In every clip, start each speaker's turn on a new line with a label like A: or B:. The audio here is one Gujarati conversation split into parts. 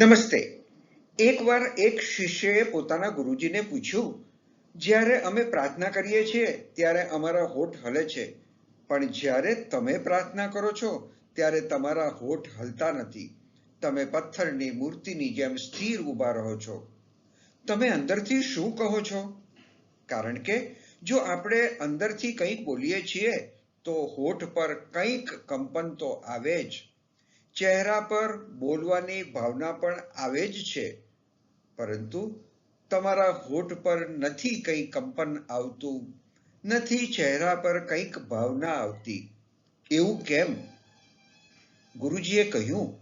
A: નમસ્તે. એકવાર એક શિષ્યએ પોતાના ગુરુજીને પૂછ્યું, જ્યારે અમે પ્રાર્થના કરીએ છીએ, ત્યારે અમારા હોઠ હલે છે. પણ જ્યારે તમે પ્રાર્થના કરો છો, ત્યારે તમારા હોઠ હલતા નથી. તમે પથ્થરની મૂર્તિની જેમ સ્થિર ઊભા રહો છો. તમે અંદરથી શું કહો છો? કારણ કે જો આપણે અંદરથી કંઈક બોલીએ છીએ, તો હોઠ પર કંઈક કંપન તો આવે જ. ચહેરા પર બોલવાની ભાવના પણ આવે જ છે. પરંતુ તમારા હોઠ પર નથી કંઈ કંપન આવતું, નથી ચહેરા પર કંઈક ભાવના આવતી. એવું કેમ? ગુરુજીએ કહ્યું,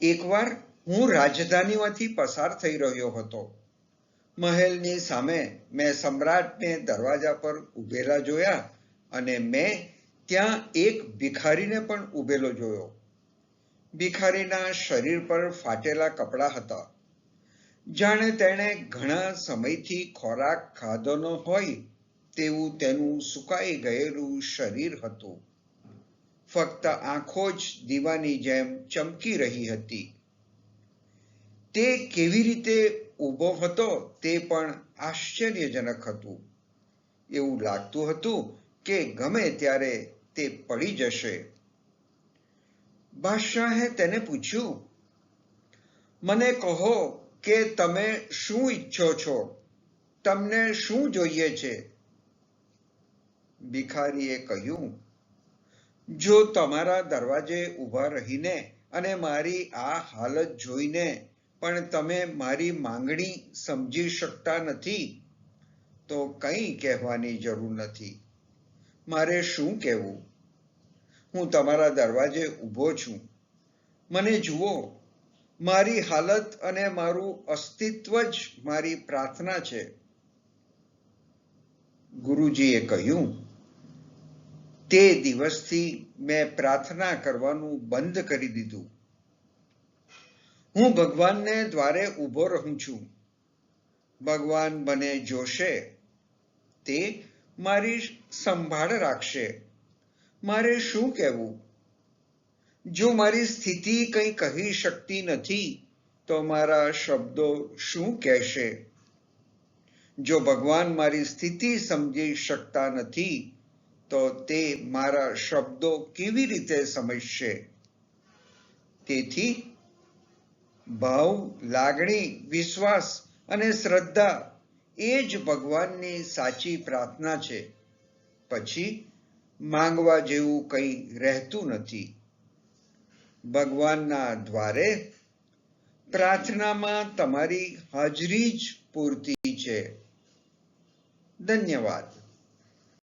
A: એકવાર હું રાજધાનીમાંથી પસાર થઈ રહ્યો હતો. મહેલની સામે મેં સમ્રાટને દરવાજા પર ઊભેલા જોયા અને મેં ત્યાં એક ભિખારીને પણ ઊભેલો જોયો. ભિખારીના શરીર પર ફાટેલા કપડાં હતા. જાણે તેણે ઘણા સમયથી ખોરાક ખાધો ન હોય તેવું તેનું સુકાઈ ગયેલું શરીર હતું. ફક્ત આંખો જ દીવાની જેમ ચમકી રહી હતી. તે કેવી રીતે ઊભો હતો તે પણ આશ્ચર્યજનક હતું. એવું લાગતું હતું કે ગમે ત્યારે તે પડી જશે. બાદશાહે તેને પૂછ્યું, મને કહો કે તમે શું ઈચ્છો છો? તમને શું જોઈએ છે? ભિખારીએ કહ્યું, જો તમારા દરવાજે ઊભા રહીને અને મારી આ હાલત જોઈને પણ તમે મારી માંગણી સમજી શકતા નથી, તો કંઈ કહેવાની જરૂર નથી. મારે શું કહેવું? હું તમારા દરવાજે ઊભો છું. મને જુઓ, મારી હાલત અને મારું અસ્તિત્વ જ મારી પ્રાર્થના છે. ગુરુજીએ કહ્યું, તે દિવસથી મેં પ્રાર્થના કરવાનું બંધ કરી દીધું. હું ભગવાનને દ્વારે ઊભો રહું છું. ભગવાન મને જોશે, તે મારી સંભાળ રાખશે. મારે શું કહેવું? જો મારી સ્થિતિ કંઈ કહી શકતી નથી, તો મારા શબ્દો શું કહેશે? જો ભગવાન મારી સ્થિતિ સમજી શકતા નથી, તો તે મારા શબ્દો કેવી રીતે સમજશે? તેથી, ભાવ, લાગણી, વિશ્વાસ અને શ્રદ્ધા એ જ ભગવાનની સાચી પ્રાર્થના છે. પછી માંગવા જેવું કંઈ રહેતું નથી. ભગવાનના દ્વારે પ્રાર્થનામાં તમારી હાજરી જ પૂરતી છે. ધન્યવાદ.